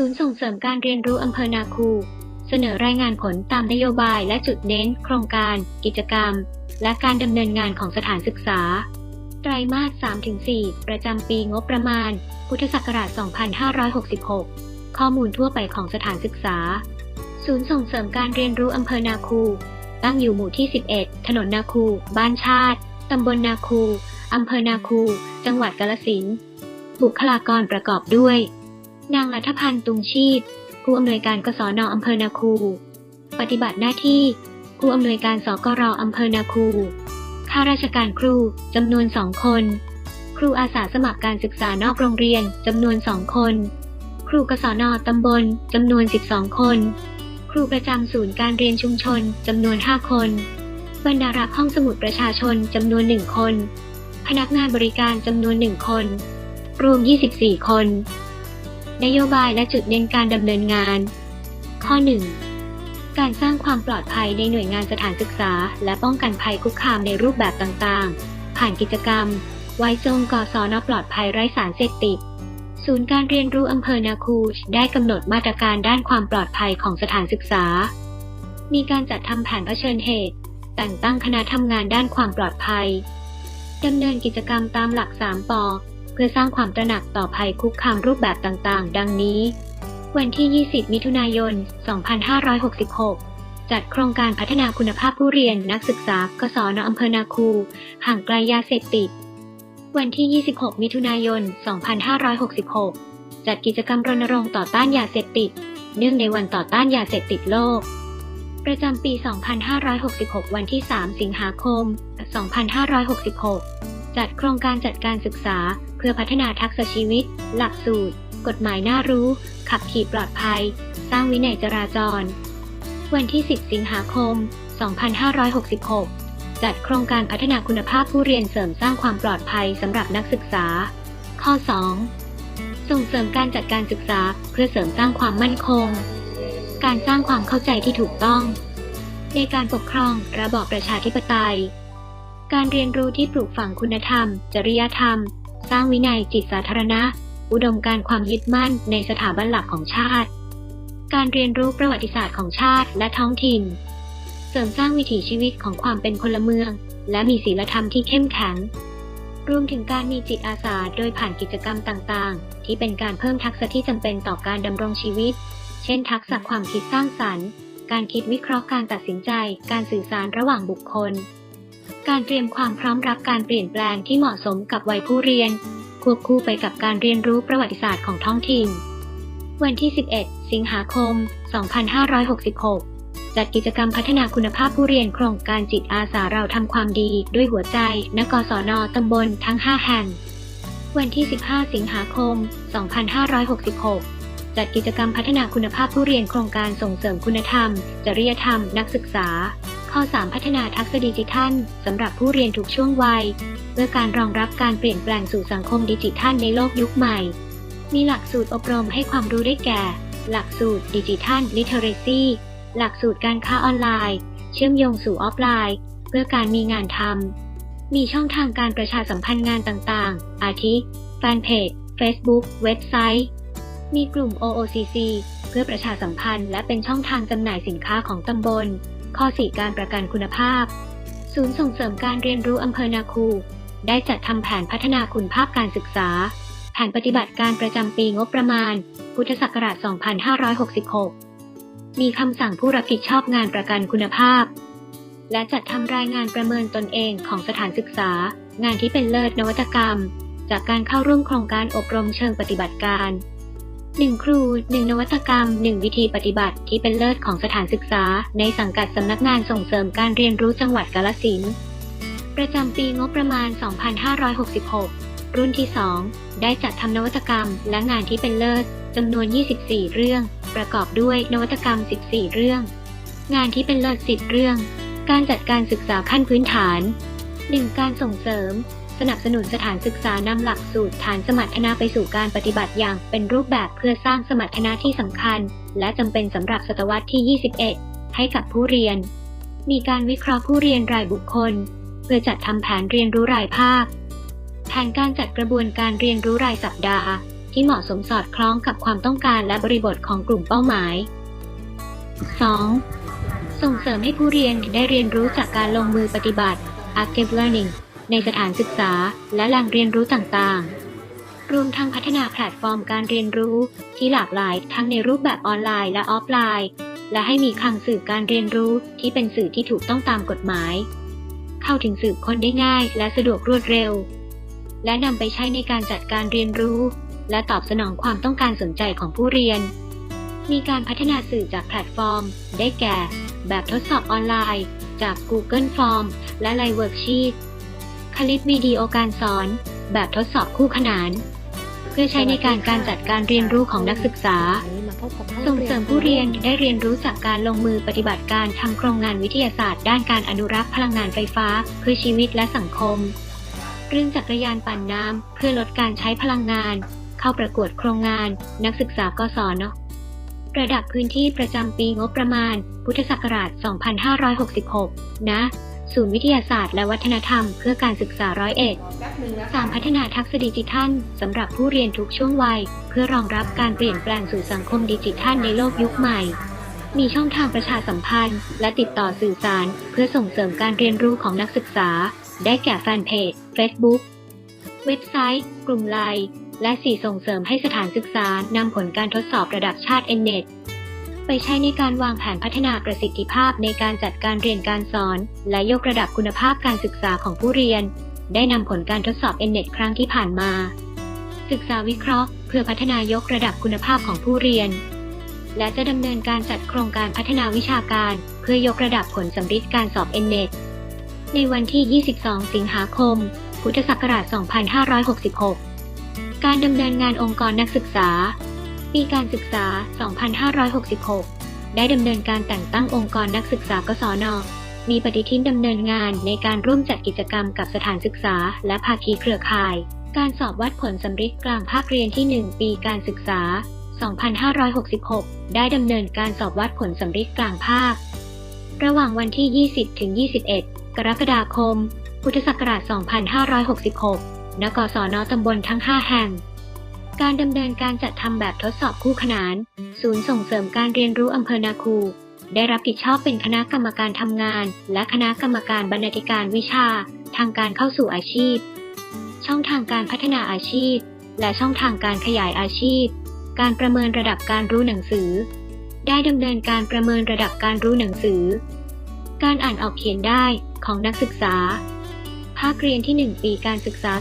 ศูนย์ส่งเสริมการเรียนรู้อำเภอนาคู เสนอรายงานผลตามนโยบายและจุดเน้น โครงการ กิจกรรม และการดำเนินงานของสถานศึกษา ไตรมาส 3-4 ประจำปีงบประมาณ พุทธศักราช 2566 ข้อมูลทั่วไปของสถานศึกษา ศูนย์ส่งเสริมการเรียนรู้อำเภอนาคู ตั้งอยู่หมู่ที่ 11 ถนนนาคู บ้านชาติ ตำบลนาคู อำเภอนาคู จังหวัดกาฬสินธุ์บุคลากรประกอบด้วย นางรัฐพันธ์ตุงชีพ ผู้อำนวยการกศนอำเภอนาคู ปฏิบัติหน้าที่ ผู้อำนวยการสกรอำเภอนาคูข้าราชการครูจำนวนสองคน ครูอาสาสมัครการศึกษานอกโรงเรียนจำนวนสองคน ครูกศนตำบลจำนวน 12 คน ครูประจำศูนย์การเรียนชุมชนจำนวน 5 คนบรรดารับห้องสมุดประชาชนจำนวน1คน พนักงานบริการจำนวน1คน รวม 24 คน นโยบายและจุดเน้นการดำเนินงาน ข้อ 1 การสร้างความปลอดภัยในหน่วยงานสถานศึกษา และป้องกันภัยคุกคามในรูปแบบต่างๆ ผ่านกิจกรรม ไว้ทรงกศนปลอดภัยไร้สารเสพติด ศูนย์การเรียนรู้อำเภอนาคูได้กำหนดมาตรการด้านความปลอดภัยของสถานศึกษา มีการจัดทำแผนเผชิญเหตุ แต่งตั้งคณะทำงานด้านความปลอดภัยดำเนินกิจกรรมตามหลัก 3ปอ เพื่อสร้างความตระหนักต่อภัยคุกคามรูปแบบต่างๆ ดังนี้ วันที่ 20 มิถุนายน 2566 จัดโครงการพัฒนาคุณภาพผู้เรียนนักศึกษากศนอำเภอนาคู ห่างไกลยาเสพติด วันที่ 26 มิถุนายน 2566 จัดกิจกรรมรณรงค์ต่อต้านยาเสพติด เนื่องในวันต่อต้านยาเสพติดโลกประจำปี 2566 วันที่ 3 สิงหาคม 2566 จัดโครงการจัดการศึกษา พื่อพัฒนาทักษะชีวิต หลักสูตร กฎหมายน่ารู้ ขับขี่ปลอดภัย สร้างวินัยจราจร วันที่ 10 สิงหาคม 2566 จัดโครงการพัฒนาคุณภาพผู้เรียนเสริมสร้างความปลอดภัยสำหรับนักศึกษา ข้อ 2 ส่งเสริมการจัดการศึกษาเพื่อเสริมสร้างความมั่นคง การสร้างความเข้าใจที่ถูกต้อง ในการปกครองระบอบประชาธิปไตยการเรียนรู้ที่ปลูกฝังคุณธรรม จริยธรรม สร้างวินัยจิตสาธารณะ อุดมการณ์ความยึดมั่นในสถาบันหลักของชาติ การเรียนรู้ประวัติศาสตร์ของชาติและท้องถิ่น เสริมสร้างวิถีชีวิตของความเป็นพลเมือง และมีศีลธรรมที่เข้มแข็ง รวมถึงการมีจิตอาสาโดยผ่านกิจกรรมต่างๆ ที่เป็นการเพิ่มทักษะที่จำเป็นต่อการดำรงชีวิต เช่น ทักษะความคิดสร้างสรรค์ การคิดวิเคราะห์การตัดสินใจ การสื่อสารระหว่างบุคคล การเตรียมความพร้อมรับการเปลี่ยนแปลงที่เหมาะสมกับวัยผู้เรียน ควบคู่ไปกับการเรียนรู้ประวัติศาสตร์ของท้องถิ่น วันที่ 11 สิงหาคม 2566 จัดกิจกรรมพัฒนาคุณภาพผู้เรียนโครงการจิตอาสาเราทำความดีด้วยหัวใจนกศนตำบลทั้ง 5 แห่ง วันที่ 15 สิงหาคม 2566จัดกิจกรรมพัฒนาคุณภาพผู้เรียนโครงการส่งเสริมคุณธรรม จริยธรรม นักศึกษา ข้อ 3 พัฒนาทักษะดิจิทัลสำหรับผู้เรียนทุกช่วงวัย เพื่อการรองรับการเปลี่ยนแปลงสู่สังคมดิจิทัลในโลกยุคใหม่ มีหลักสูตรอบรมให้ความรู้ได้แก่ หลักสูตรดิจิทัลลิเทอเรซีหลักสูตรการค้าออนไลน์ เชื่อมโยงสู่ออฟไลน์ เพื่อการมีงานทำมีช่องทางการประชาสัมพันธ์งานต่างๆ อาทิแฟนเพจ Facebook เว็บไซต์ มีกลุ่ม OOCC เพื่อประชาสัมพันธ์และเป็นช่องทางจำหน่ายสินค้าของตำบล ข้อ 4 การประกันคุณภาพ ศูนย์ส่งเสริมการเรียนรู้อำเภอนาคู ได้จัดทำแผนพัฒนาคุณภาพการศึกษา แผนปฏิบัติการประจำปีงบประมาณ พุทธศักราช 2566 มีคำสั่งผู้รับผิดชอบงานประกันคุณภาพ และจัดทำรายงานประเมินตนเองของสถานศึกษา งานที่เป็นเลิศนวัตกรรม จากการเข้าร่วมโครงการอบรมเชิงปฏิบัติการ 1 ครู 1 นวัตกรรม 1 วิธีปฏิบัติที่เป็นเลิศของสถานศึกษา ในสังกัดสำนักงานส่งเสริมการเรียนรู้จังหวัดกาฬสินประจำปีงบประมาณ 2566 รุ่นที่ 2 ได้จัดทำนวัตกรรมและงานที่เป็นเลิศจำนวน 24 เรื่อง ประกอบด้วยนวัตกรรม 14 เรื่อง งานที่เป็นเลิศ 10 เรื่อง การจัดการศึกษาขั้นพื้นฐาน 1. การส่งเสริม สนับสนุนสถานศึกษานำหลักสูตรฐานสมรรถนะไปสู่การปฏิบัติอย่างเป็นรูปแบบเพื่อสร้างสมรรถนะที่สำคัญ และจำเป็นสำหรับศตวรรษที่ 21 ให้กับผู้เรียน มีการวิเคราะห์ผู้เรียนรายบุคคล เพื่อจัดทำแผนเรียนรู้รายภาค แผนการจัดกระบวนการเรียนรู้รายสัปดาห์ ที่เหมาะสมสอดคล้องกับความต้องการและบริบทของกลุ่มเป้าหมาย 2. ส่งเสริมให้ผู้เรียนได้เรียนรู้จากการลงมือปฏิบัติ active learning ในสถานศึกษาและแหล่งเรียนรู้ต่างๆ รวมทั้งพัฒนาแพลตฟอร์มการเรียนรู้ที่หลากหลายทั้งในรูปแบบออนไลน์และออฟไลน์ และให้มีคลังสื่อการเรียนรู้ที่เป็นสื่อที่ถูกต้องตามกฎหมาย เข้าถึงสื่อคนได้ง่ายและสะดวกรวดเร็ว และนำไปใช้ในการจัดการเรียนรู้ และตอบสนองความต้องการสนใจของผู้เรียน มีการพัฒนาสื่อจากแพลตฟอร์ม ได้แก่ แบบทดสอบออนไลน์ จาก Google Form และ l i เวิร์กชีตคลิปวิดีโอการสอน แบบทดสอบคู่ขนาน เพื่อใช้ในการการจัดการเรียนรู้ของนักศึกษาวันนี้มาพบกับห้อส่งเสริมผู้เรียนค่ะได้เรียนรู้จากการลงมือปฏิบัติการทำโครงงานวิทยาศาสตร์ ด้านการอนุรักษ์พลังงานไฟฟ้า เพื่อชีวิตและสังคม เรื่องจักรยานปั่นน้ำเพื่อลดการใช้พลังงาน เข้าประกวดโครงงาน นักศึกษากศนระดับพื้นที่ประจำปีงบประมาณ พุทธศักราช 2566ณ ศูนย์วิทยาศาสตร์และวัฒนธรรมเพื่อการศึกษาร้อยเอ็ด 3. พัฒนาทักษะดิจิทัลสำหรับผู้เรียนทุกช่วงวัย เพื่อรองรับการเปลี่ยนแปลงสู่สังคมดิจิทัลในโลกยุคใหม่ มีช่องทางประชาสัมพันธ์ และติดต่อสื่อสาร เพื่อส่งเสริมการเรียนรู้ของนักศึกษา ได้แก่แฟนเพจ Facebook เว็บไซต์ กลุ่มไลน์และ4ส่งเสริมให้สถานศึกษานำผลการทดสอบระดับชาติ NNET ไปใช้ในการวางแผนพัฒนาประสิทธิภาพในการจัดการเรียนการสอน และยกระดับคุณภาพการศึกษาของผู้เรียน ได้นำผลการทดสอบ NNET ครั้งที่ผ่านมา ศึกษาวิเคราะห์ เพื่อพัฒนายกระดับคุณภาพของผู้เรียน และจะดำเนินการจัดโครงการพัฒนาวิชาการ เพื่อยกระดับผลสำริดการสอบ NNET ในวันที่ 22 สิงหาคม พุทธศักราช 2566 การดำเนินงานองค์กรนักศึกษา ปีการศึกษา 2566 ได้ดำเนินการแต่งตั้งองค์กรนักศึกษากศน มีปฏิทินดำเนินงานในการร่วมจัดกิจกรรมกับสถานศึกษา และภาคีเครือข่าย การสอบวัดผลสำริดกลางภาคเรียนที่ 1 ปีการศึกษา 2566 ได้ดำเนินการสอบวัดผลสำริดกลางภาค ระหว่างวันที่ 20 ถึง 21 กรกฎาคม พุทธศักราช 2566 ณ กศน ตำบลทั้ง 5 แห่ง การดำเนินการจัดทำแบบทดสอบคู่ขนาน ศูนย์ส่งเสริมการเรียนรู้อำเภอนาคู ได้รับผิดชอบเป็นคณะกรรมการทำงาน และคณะกรรมการบรรณาธิการวิชา ทางการเข้าสู่อาชีพ ช่องทางการพัฒนาอาชีพ และช่องทางการขยายอาชีพ การประเมินระดับการรู้หนังสือ ได้ดำเนินการประเมินระดับการรู้หนังสือ การอ่านออกเขียนได้ของนักศึกษา ภาคเรียนที่ 1 ปีการศึกษา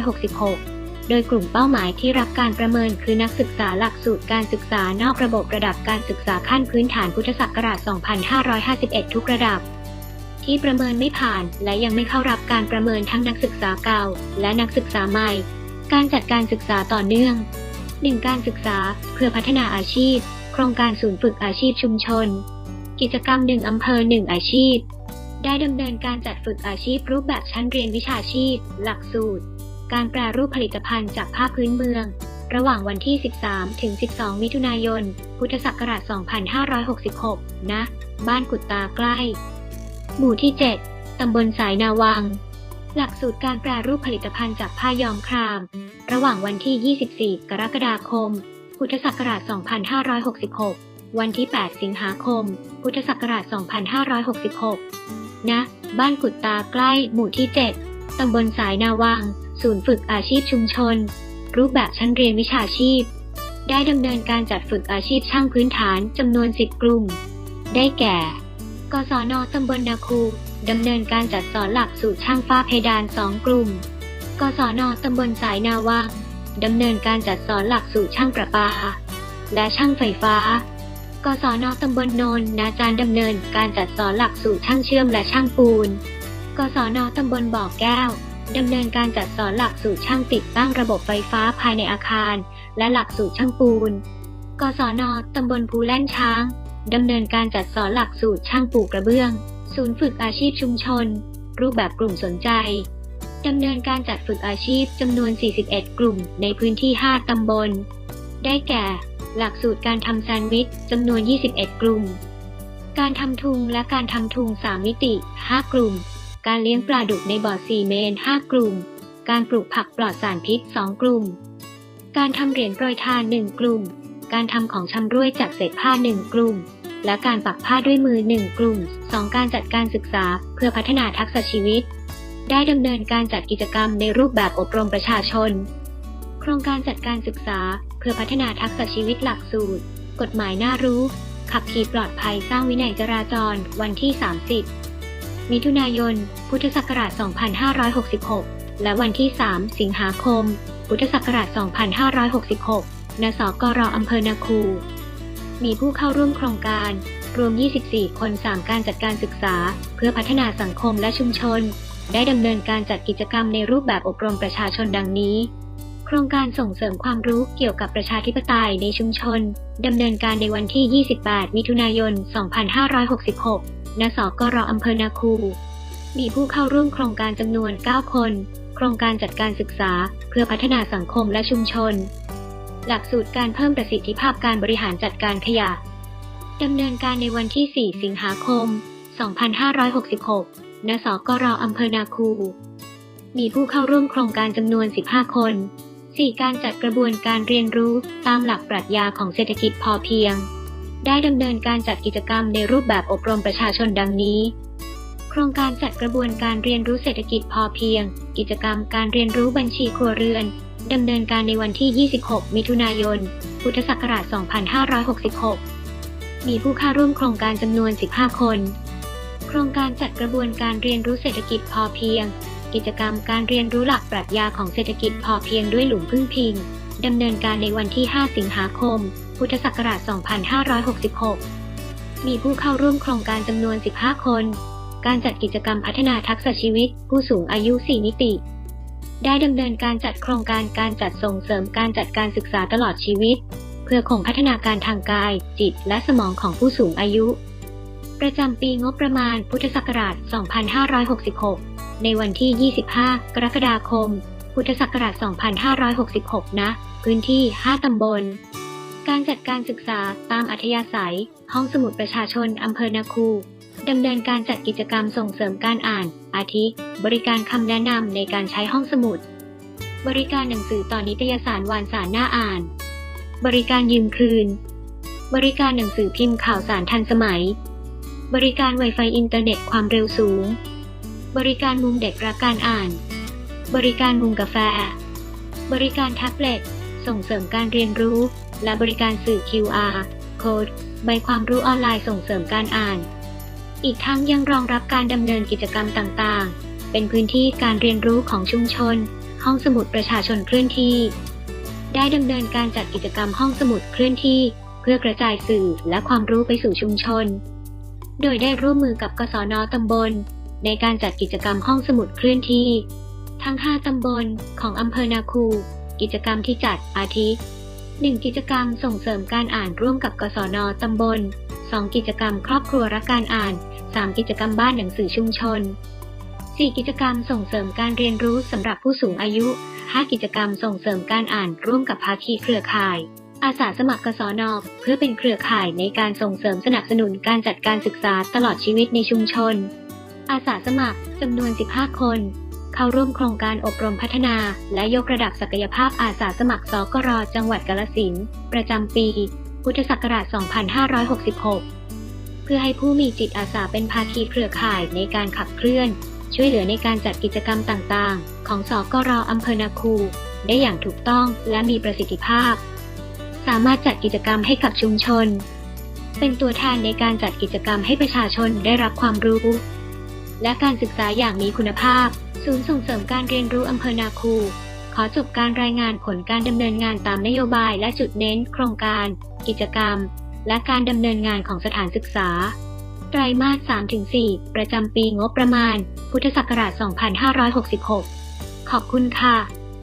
2566 โดยกลุ่มเป้าหมายที่รับการประเมินคือนักศึกษาหลักสูตรการศึกษานอกระบบระดับการศึกษาขั้นพื้นฐานพุทธศักราช 2551 ทุกระดับ ที่ประเมินไม่ผ่านและยังไม่เข้ารับการประเมินทั้งนักศึกษาเก่า และนักศึกษาใหม่ การจัดการศึกษาต่อเนื่อง 1. การศึกษาเพื่อพัฒนาอาชีพ โครงการศูนย์ฝึกอาชีพชุมชน กิจกรรม1อำเภอ1อาชีพได้ดำเนินการจัดฝึกอาชีพรูปแบบชั้นเรียนวิชาชีพ หลักสูตร การแปรรูปผลิตภัณฑ์จากผ้าพื้นเมือง ระหว่างวันที่ 13 ถึง 12 มิถุนายน พุทธศักราช 2566ณบ้านกุดตาใกล้ หมู่ที่ 7 ตำบลสายนาวัง หลักสูตรการแปรรูปผลิตภัณฑ์จากผ้าย้อมคราม ระหว่างวันที่ 24 กรกฎาคม พุทธศักราช 2566 วันที่ 8 สิงหาคม พุทธศักราช 2566ณบ้านกุดตาใกล้ หมู่ที่ 7ตำบลสายนาวัง ศูนย์ฝึกอาชีพชุมชน รูปแบบชั้นเรียนวิชาชีพ ได้ดำเนินการจัดฝึกอาชีพช่างพื้นฐานจำนวน 10 กลุ่ม ได้แก่ กศนตำบลนาคูดำเนินการจัดสอนหลักสูตรช่างฝ้าเพดาน 2 กลุ่ม กศนตำบลสายนาวังดำเนินการจัดสอนหลักสูตรช่างประปา และช่างไฟฟ้า กศนตำบลโนนนาจารย์ดำเนินการจัดสอนหลักสูตรช่างเชื่อมและช่างปูน กศนตำบลบ่อแก้ว ดำเนินการจัดสอนหลักสูตรช่างติดตั้งระบบไฟฟ้าภายในอาคาร และหลักสูตรช่างปูน กศน ตำบลภูแล่นช้าง ดำเนินการจัดสอนหลักสูตรช่างปูกระเบื้อง ศูนย์ฝึกอาชีพชุมชน รูปแบบกลุ่มสนใจ ดำเนินการจัดฝึกอาชีพจำนวน 41 กลุ่มในพื้นที่ 5 ตำบล ได้แก่ หลักสูตรการทำแซนด์วิชจำนวน 21 กลุ่ม การทำทุงและการทำทุง 3 มิติ 5 กลุ่ม การเลี้ยงปลาดุกในบ่อ4เมน5 กลุ่ม การปลูกผักปลอดสารพิษ 2 กลุ่ม การทำเหรียญโปรยทานหนึ่งกลุ่ม การทำของชำร่วยจากเศษผ้าหนึ่งกลุ่ม และการปักผ้าด้วยมือหนึ่งกลุ่ม 2. การจัดการศึกษา เพื่อพัฒนาทักษะชีวิต ได้ดำเนินการจัดกิจกรรมในรูปแบบอบรมประชาชน โครงการจัดการศึกษา เพื่อพัฒนาทักษะชีวิตหลักสูตร กฎหมายน่ารู้ ขับขี่ปลอดภัยสร้างวินัยจราจร วันที่ 30 มิถุนายน พุทธศักราช 2566 และวันที่ 3 สิงหาคม พุทธศักราช 2566 ณ สกรอำเภอนาคู มีผู้เข้าร่วมโครงการ รวม 24 คน 3 การจัดการศึกษา เพื่อพัฒนาสังคมและชุมชน ได้ดำเนินการจัดกิจกรรมในรูปแบบอบรมประชาชนดังนี้ โครงการส่งเสริมความรู้เกี่ยวกับประชาธิปไตยในชุมชนดำเนินการในวันที่ 28 มิถุนายน 2566 ณสกรอำเภอนาคู มีผู้เข้าร่วมโครงการจำนวน 9 คน โครงการจัดการศึกษา เพื่อพัฒนาสังคมและชุมชน หลักสูตรการเพิ่มประสิทธิภาพการบริหารจัดการขยะดำเนินการในวันที่ 4 สิงหาคม 2566 ณ สกรอำเภอนาคู มีผู้เข้าร่วมโครงการจำนวน 15 คน 4. การจัดกระบวนการเรียนรู้ตามหลักปรัชญาของเศรษฐกิจพอเพียง ได้ดำเนินการจัดกิจกรรมในรูปแบบอบรมประชาชนดังนี้ โครงการจัดกระบวนการเรียนรู้เศรษฐกิจพอเพียง กิจกรรมการเรียนรู้บัญชีครัวเรือนดำเนินการในวันที่ 26 มิถุนายน พุทธศักราช 2566 มีผู้เข้าร่วมโครงการจำนวน 15 คน โครงการจัดกระบวนการเรียนรู้เศรษฐกิจพอเพียง กิจกรรมการเรียนรู้หลักปรัชญาของเศรษฐกิจพอเพียงด้วยหลุมพึ่งพิง ดำเนินการในวันที่ 5 สิงหาคม พุทธศักราช 2566 มีผู้เข้าร่วมโครงการจำนวน 15 คน การจัดกิจกรรมพัฒนาทักษะชีวิต ผู้สูงอายุ 4 มิติ ได้ดำเนินการจัดโครงการการจัดส่งเสริมการจัดการศึกษาตลอดชีวิต เพื่อคงพัฒนาการทางกาย จิต และสมองของผู้สูงอายุ ประจำปีงบประมาณพุทธศักราช 2566 ในวันที่ 25 กรกฎาคม พุทธศักราช 2566ณพื้นที่ 5 ตำบล การจัดการศึกษาตามอัธยาศัย ห้องสมุดประชาชน อำเภอนาคู ดำเนินการจัดกิจกรรมส่งเสริมการอ่าน อาทิ บริการคำแนะนำในการใช้ห้องสมุด บริการหนังสือต่อนิตยสารวานสารหน้าอ่าน บริการยืมคืน บริการหนังสือพิมพ์ข่าวสารทันสมัย บริการ Wi-Fi อินเทอร์เน็ตความเร็วสูง บริการมุมเด็กรักการอ่าน บริการมุมกาแฟ บริการแท็บเล็ต ส่งเสริมการเรียนรู้ และบริการสื่อ QR Code ใบความรู้ออนไลน์ส่งเสริมการอ่าน อีกทั้งยังรองรับการดำเนินกิจกรรมต่างๆ เป็นพื้นที่การเรียนรู้ของชุมชน ห้องสมุดประชาชนเคลื่อนที่ ได้ดำเนินการจัดกิจกรรมห้องสมุดเคลื่อนที่ เพื่อกระจายสื่อและความรู้ไปสู่ชุมชน โดยได้ร่วมมือกับกศนตำบล ในการจัดกิจกรรมห้องสมุดเคลื่อนที่ ทั้ง 5 ตำบลของอำเภอนาคู กิจกรรมที่จัดอาทิ 1. กิจกรรมส่งเสริมการอ่านร่วมกับกศนตำบล 2. กิจกรรมครอบครัวรักการอ่าน 3. กิจกรรมบ้านหนังสือชุมชน 4. กิจกรรมส่งเสริมการเรียนรู้สำหรับผู้สูงอายุ 5. กิจกรรมส่งเสริมการอ่านร่วมกับภาคีเครือข่าย อาสาสมัครกศนเพื่อเป็นเครือข่ายในการส่งเสริมสนับสนุนการจัดการศึกษาตลอดชีวิตในชุมชน อาสาสมัครจำนวน 15 คน เข้าร่วมโครงการอบรมพัฒนา และยกระดับศักยภาพอาสาสมัครสกรจังหวัดกาฬสินธุ์ประจำปี พุทธศักราช 2566 เพื่อให้ผู้มีจิตอาสาเป็นภาคีเครือข่ายในการขับเคลื่อน ช่วยเหลือในการจัดกิจกรรมต่างๆ ของสกรอำเภอนาคู ได้อย่างถูกต้องและมีประสิทธิภาพ สามารถจัดกิจกรรมให้กับชุมชน เป็นตัวแทนในการจัดกิจกรรมให้ประชาชนได้รับความรู้และการศึกษาอย่างมีคุณภาพ ศูนย์ส่งเสริมการเรียนรู้อำเภอนาคู ขอจบการรายงานผลการดำเนินงานตามนโยบายและจุดเน้น โครงการ กิจกรรม และการดำเนินงานของสถานศึกษา ไตรมาส 3-4 ประจำปีงบประมาณ พุทธศักราช 2566 ขอบคุณค่ะ